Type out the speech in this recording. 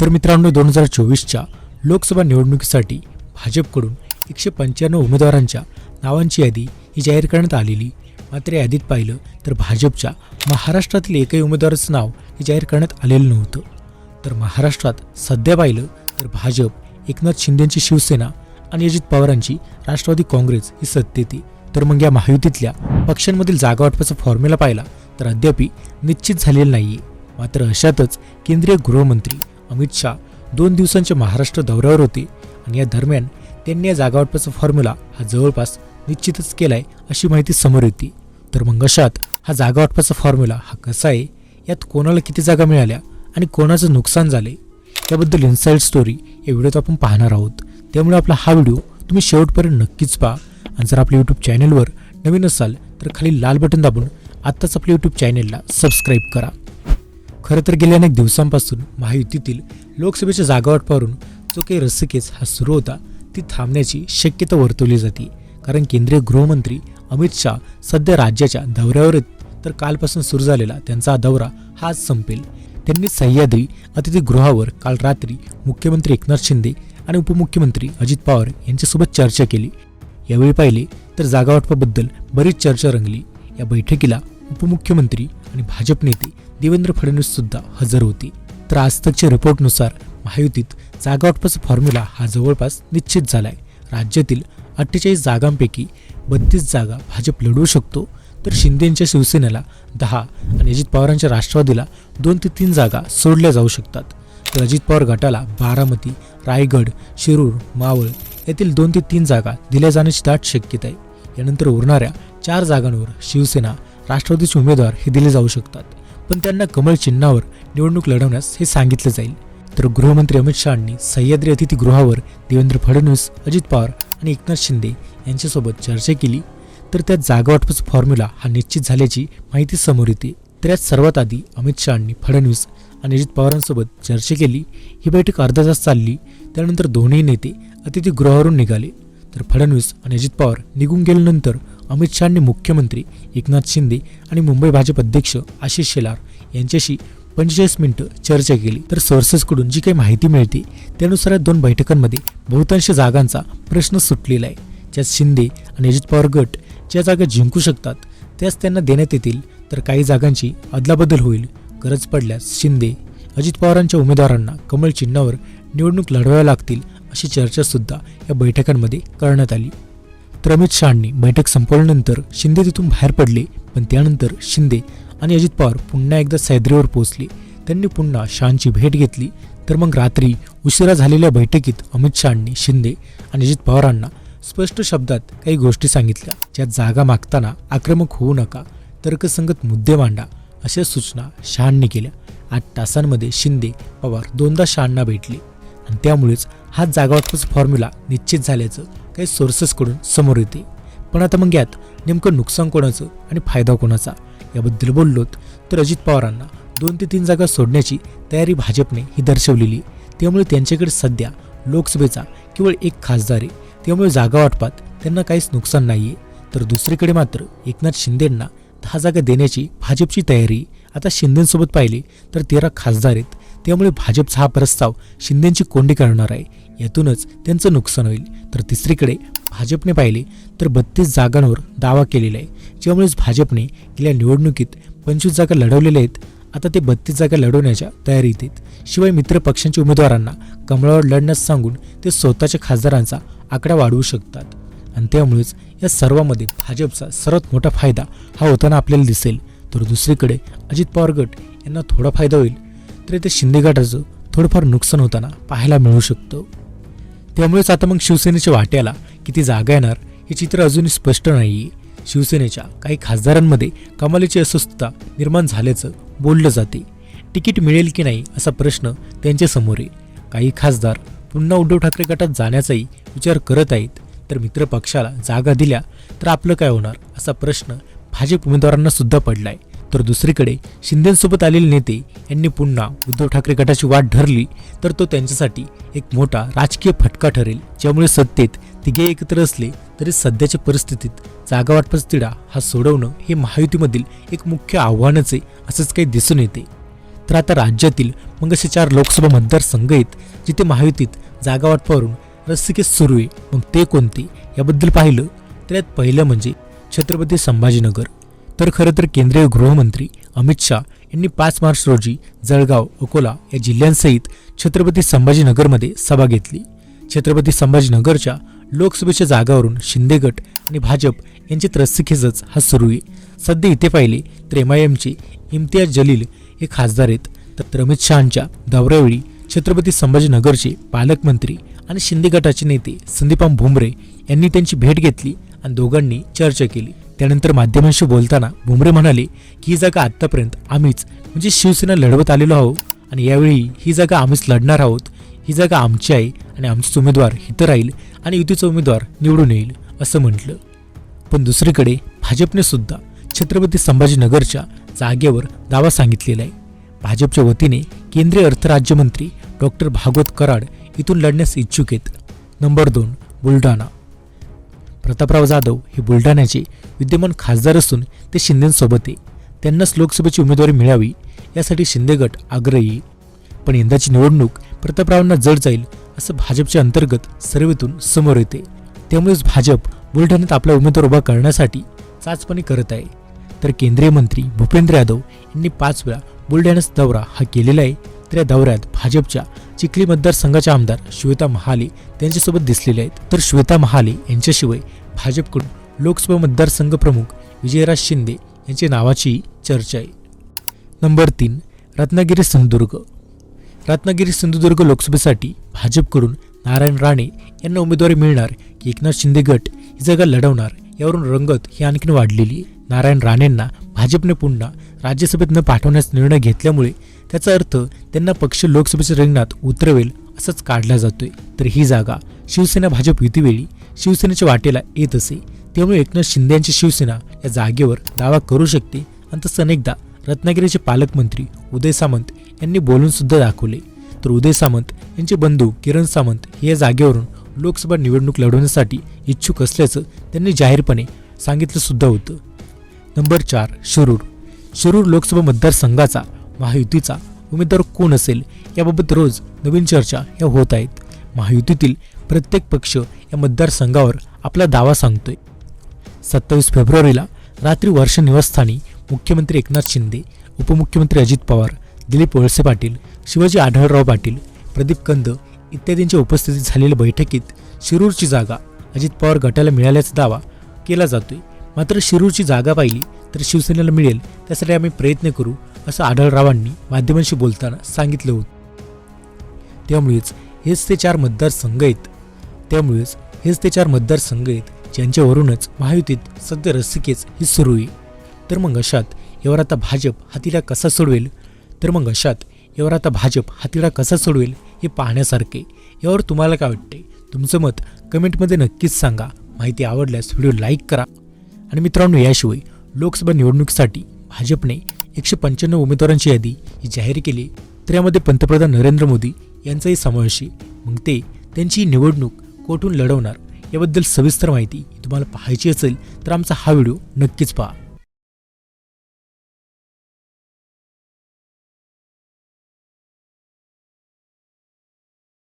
तर मित्रांनो दोन हजार चोवीसच्या लोकसभा निवडणुकीसाठी भाजपकडून एकशे पंच्याण्णव उमेदवारांच्या नावांची यादी ही जाहीर करण्यात आलेली. मात्र यादीत पाहिलं तर भाजपच्या महाराष्ट्रातील एकही उमेदवाराचं नाव हे जाहीर करण्यात आलेलं नव्हतं. तर महाराष्ट्रात सध्या पाहिलं तर भाजप एकनाथ शिंदेंची शिवसेना आणि अजित पवारांची राष्ट्रवादी काँग्रेस ही सत्तेती तर मग या महायुतीतल्या पक्षांमधील जागा वाटपाचा फॉर्म्युला पाहिला तर अद्याप निश्चित झालेला नाहीये. मात्र अशातच केंद्रीय गृहमंत्री अमित शहा दोन दिवसांच्या महाराष्ट्र दौऱ्यावर होते आणि या दरम्यान त्यांनी या जागावाटपाचा फॉर्म्युला हा जवळपास निश्चितच केलाय अशी माहिती समोर येते. तर मग अशात हा जागा वाटपाचा फॉर्म्युला हा कसा आहे? यात कोणाला किती जागा मिळाल्या आणि कोणाचं नुकसान झाले याबद्दल इन्साईड स्टोरी या व्हिडिओत आपण पाहणार आहोत. त्यामुळे आपला हा व्हिडिओ तुम्ही शेवटपर्यंत नक्कीच पहा. आणि जर आपल्या यूट्यूब चॅनलवर नवीन असाल तर खाली लाल बटन दाबून आत्ताच आपल्या यूट्यूब चॅनलला सबस्क्राईब करा. खरं तर गेल्या अनेक दिवसांपासून महायुतीतील लोकसभेच्या जागावाटपावरून जो काही रस्सीकेस हा सुरू होता ती थांबण्याची शक्यता वर्तवली जाते. कारण केंद्रीय गृहमंत्री अमित शहा सध्या राज्याच्या दौऱ्यावर आहेत. तर कालपासून सुरू झालेला त्यांचा दौरा हा संपेल. त्यांनी सह्याद्री अतिथीगृहावर काल रात्री मुख्यमंत्री एकनाथ शिंदे आणि उपमुख्यमंत्री अजित पवार यांच्यासोबत चर्चा केली. यावेळी पाहिले तर जागावाटपाबद्दल बरीच चर्चा रंगली. या बैठकीला उपमुख्यमंत्री आणि भाजप नेते देवेंद्र फडणवीस सुद्धा हजर होती. तर आजतकच्या रिपोर्टनुसार महायुतीत जागावाटपाचा फॉर्म्युला हा जवळपास निश्चित झालाय. राज्यातील अठ्ठेचाळीस जागांपैकी बत्तीस जागा भाजप लढवू शकतो. तर शिंदेंच्या शिवसेनेला दहा आणि अजित पवारांच्या राष्ट्रवादीला दोन ते तीन जागा सोडल्या जाऊ शकतात. तर अजित पवार गटाला बारामती रायगड शिरूर मावळ येथील दोन ते तीन जागा दिल्या जाण्याची दाट शक्यता आहे यानंतर उरणाऱ्या चार जागांवर शिवसेना राष्ट्रवादीचे उमेदवार हे दिले जाऊ शकतात. पण त्यांना कमळ चिन्हावर निवडणूक लढवण्यास हे सांगितलं जाईल. तर गृहमंत्री अमित शहानी सह्याद्री अतिथीगृहावर देवेंद्र फडणवीस अजित पवार आणि एकनाथ शिंदे यांच्यासोबत चर्चा केली. तर त्यात जागावाटपाचा फॉर्म्युला हा निश्चित झाल्याची माहिती समोर येते. तर यात सर्वात आधी अमित शहानी फडणवीस आणि अजित पवारांसोबत चर्चा केली. ही बैठक अर्धा तास चालली. त्यानंतर दोन्ही नेते अतिथीगृहावरून निघाले. तर फडणवीस आणि अजित पवार निघून गेल्यानंतर अमित शहांनी मुख्यमंत्री एकनाथ शिंदे आणि मुंबई भाजप अध्यक्ष आशिष शेलार यांच्याशी पंचेचाळीस मिनिटं चर्चा केली. तर सोर्सेसकडून जी काही माहिती मिळते त्यानुसार या दोन बैठकांमध्ये बहुतांश जागांचा प्रश्न सुटलेला आहे. ज्यात शिंदे आणि अजित पवार गट ज्या जागा जिंकू शकतात त्याच त्यांना देण्यात येतील तर काही जागांची अदलाबदल होईल. गरज पडल्यास शिंदे अजित पवारांच्या उमेदवारांना कमळ चिन्हावर निवडणूक लढवाव्या लागतील अशी चर्चासुद्धा या बैठकांमध्ये करण्यात आली. तर अमित शहानी बैठक संपवल्यानंतर शिंदे तिथून बाहेर पडले पण त्यानंतर शिंदे आणि अजित पवार पुन्हा एकदा सैद्रीवर पोहोचले. त्यांनी पुन्हा शहांची भेट घेतली तर मग रात्री उशिरा झालेल्या बैठकीत अमित शहांनी शिंदे आणि अजित पवारांना स्पष्ट शब्दात काही गोष्टी सांगितल्या ज्या जागा मागताना आक्रमक होऊ नका तर्कसंगत मुद्दे मांडा अशा सूचना शहांनी केल्या. आठ तासांमध्ये शिंदे पवार दोनदा शहांना भेटले. आणि त्यामुळेच हा जागावाटपाचा फॉर्म्युला निश्चित झाल्याचं काही सोर्सेसकडून समोर येते. पण आता मग यात नेमकं नुकसान कोणाचं आणि फायदा कोणाचा? याबद्दल बोललोत तर अजित पवारांना दोन ते तीन जागा सोडण्याची तयारी भाजपने ही दर्शवलेली. त्यामुळे त्यांच्याकडे सध्या लोकसभेचा केवळ एक खासदार आहे. त्यामुळे जागा वाटपात त्यांना काहीच नुकसान नाही आहे तर दुसरीकडे मात्र एकनाथ शिंदेंना दहा जागा देण्याची भाजपची तयारी आता शिंदेंसोबत पाहिले तर तेरा खासदार आहेत. त्यामुळे भाजपचा हा प्रस्ताव शिंदेंची कोंडी करणार आहे. यातूनच त्यांचं नुकसान होईल. तर तिसरीकडे भाजपने पाहिले तर बत्तीस जागांवर दावा केलेला आहे. ज्यामुळेच भाजपने गेल्या निवडणुकीत पंचवीस जागा लढवलेल्या आहेत. आता ते बत्तीस जागा लढवण्याच्या तयारीत आहेत. शिवाय मित्र पक्षांच्या उमेदवारांना कमळावर लढण्यास सांगून ते स्वतःच्या खासदारांचा आकडा वाढवू शकतात. आणि त्यामुळेच या सर्वामध्ये भाजपचा सर्वात मोठा फायदा हा होताना आपल्याला दिसेल. तर दुसरीकडे अजित पवार गट यांना थोडा फायदा होईल. तर ते शिंदे गटाचं थोडंफार नुकसान होताना पाहायला मिळू शकतं. त्यामुळेच आता मग शिवसेनेच्या वाट्याला किती जागा येणार हे चित्र अजूनही स्पष्ट नाही शिवसेनेच्या काही खासदारांमध्ये कमालीची अस्वस्थता निर्माण झाल्याचं बोललं जाते. तिकीट मिळेल की नाही असा प्रश्न त्यांच्यासमोर आहे. काही खासदार पुन्हा उद्धव ठाकरे गटात जाण्याचाही विचार करत आहेत. तर मित्र पक्षाला जागा दिल्या तर आपलं काय होणार असा प्रश्न भाजप उमेदवारांना सुद्धा पडलाय. तर दुसरीकडे शिंदेसोबत आलेले नेते यांनी पुन्हा उद्धव ठाकरे गटाची वाट धरली तर तो त्यांच्यासाठी एक मोठा राजकीय फटका ठरेल. ज्यामुळे सत्तेत तिघे एकत्र असले तरी सध्याच्या परिस्थितीत जागा वाटपाचा तिढा हा सोडवणं हे महायुतीमधील एक मुख्य आव्हानच आहे असंच काही दिसून येते. तर आता राज्यातील मग असे चार लोकसभा मतदारसंघ आहेत जिथे महायुतीत जागा वाटपावरून रस्सीकेस सुरू आहे. मग ते कोणते? याबद्दल पाहिलं तर यात पहिलं म्हणजे छत्रपती संभाजीनगर. तर खरं तर केंद्रीय गृहमंत्री अमित शाह यांनी पाच मार्च रोजी जळगाव अकोला या जिल्ह्यांसहित छत्रपती संभाजीनगरमध्ये सभा घेतली. छत्रपती संभाजीनगरच्या लोकसभेच्या जागावरून शिंदे गट आणि भाजप यांचे रस्सीखेचच हा सुरू आहे. सध्या इथे पाहिले तर एम आय एमचे इम्तियाज जलील हे खासदार आहेत. तर अमित शहांच्या दौऱ्यावेळी छत्रपती संभाजीनगरचे पालकमंत्री आणि शिंदे गटाचे नेते संदीपाम भुमरे यांनी त्यांची भेट घेतली आणि दोघांनी चर्चा केली. त्यानंतर माध्यमांशी बोलताना भुमरे म्हणाले की ही जागा आत्तापर्यंत आम्हीच म्हणजे शिवसेना लढवत आलेलो आहोत आणि यावेळी ही जागा आम्हीच लढणार आहोत. ही जागा आमची आहे आणि आमचेच उमेदवार इथं राहील आणि युतीचा उमेदवार निवडून येईल असं म्हटलं. पण दुसरीकडे भाजपने सुद्धा छत्रपती संभाजीनगरच्या जागेवर दावा सांगितलेला आहे. भाजपच्या वतीने केंद्रीय अर्थराज्यमंत्री डॉक्टर भागवत कराड इथून लढण्यास इच्छुक आहेत. नंबर दोन बुलढाणा. प्रतापराव जाधव हे बुलढाण्याचे विद्यमान खासदार असून ते शिंदेंसोबत आहे. त्यांनाच लोकसभेची उमेदवारी मिळावी यासाठी शिंदे गट आग्रही. पण यंदाची निवडणूक प्रतापरावांना जड जाईल असं भाजपच्या अंतर्गत सर्वेतून समोर येते. त्यामुळेच भाजप बुलढाण्यात आपला उमेदवार उभा करण्यासाठी चाचपणी करत आहे. तर केंद्रीय मंत्री भूपेंद्र यादव यांनी पाच वेळा बुलढाण्याचा दौरा हा केलेला आहे. तर या दौऱ्यात भाजपच्या चिखली मतदारसंघाच्या आमदार श्वेता महाले त्यांच्यासोबत दिसलेले आहेत. तर श्वेता महाले यांच्याशिवाय भाजपकडून लोकसभा मतदारसंघ प्रमुख विजयराज शिंदे यांच्या नावाची चर्चा आहे. नंबर तीन रत्नागिरी सिंधुदुर्ग. रत्नागिरी सिंधुदुर्ग लोकसभेसाठी भाजपकडून नारायण राणे यांना उमेदवारी मिळणार की एकनाथ शिंदे गट ही जागा लढवणार यावरून रंगत ही आणखीन वाढलेली नारायण राणेंना भाजपने पुन्हा राज्यसभेत न पाठवण्याचा निर्णय घेतल्यामुळे त्याचा अर्थ त्यांना पक्ष लोकसभेच्या रिंगणात उतरवेल असंच काढला जातोय. तर ही जागा शिवसेना भाजप युतीवेळी शिवसेनेच्या वाटेला येत असे. त्यामुळे एकनाथ शिंदे यांची शिवसेना या जागेवर दावा करू शकते. आणि तसं अनेकदा रत्नागिरीचे पालकमंत्री उदय सामंत यांनी बोलून सुद्धा दाखवले. तर उदय सामंत यांचे बंधू किरण सामंत हे या जागेवरून लोकसभा निवडणूक लढवण्यासाठी इच्छुक असल्याचं त्यांनी जाहीरपणे सांगितलं सुद्धा होतं. नंबर चार शिरूर. शिरूर लोकसभा मतदारसंघाचा महायुतीचा उमेदवार कोण असेल याबाबत रोज नवीन चर्चा या होत आहेत. महायुतीतील प्रत्येक पक्ष या मतदारसंघावर आपला दावा सांगतोय. सत्तावीस फेब्रुवारीला रात्री वर्ष निवासस्थानी मुख्यमंत्री एकनाथ शिंदे उपमुख्यमंत्री अजित पवार दिलीप वळसे पाटील शिवाजी आढळराव पाटील प्रदीप कंद इत्यादींच्या उपस्थितीत झालेल्या बैठकीत शिरूरची जागा अजित पवार गटाला मिळाल्याचा दावा केला जातोय. मात्र शिरूरची जागा पाहिली तर शिवसेनेला मिळेल त्यासाठी आम्ही प्रयत्न करू असं आढळरावांनी माध्यमांशी बोलताना सांगितलं होतं. त्यामुळेच हेच ते चार मतदारसंघ आहेत. त्यामुळेच हेच ते चार मतदारसंघ आहेत ज्यांच्यावरूनच महायुतीत सध्या रस्सिकेच ही सुरू आहे. तर मग अशात यावर आता भाजप हातीला कसा सोडवेल? तर मग अशात यावर आता भाजप हातीला कसा सोडवेल हे पाहण्यासारखे यावर तुम्हाला काय वाटते तुमचं मत कमेंटमध्ये नक्कीच सांगा. माहिती आवडल्यास व्हिडिओ लाईक करा. आणि मित्रांनो याशिवाय लोकसभा निवडणुकीसाठी भाजपने एकशे पंच्याण्णव उमेदवारांची यादी ही जाहीर केली. तर यामध्ये पंतप्रधान नरेंद्र मोदी यांचाही समावेश आहे. मग ते त्यांची निवडणूक कोठून लढवणार याबद्दल सविस्तर माहिती तुम्हाला पाहायची असेल तर आमचा हा व्हिडिओ नक्कीच पहा.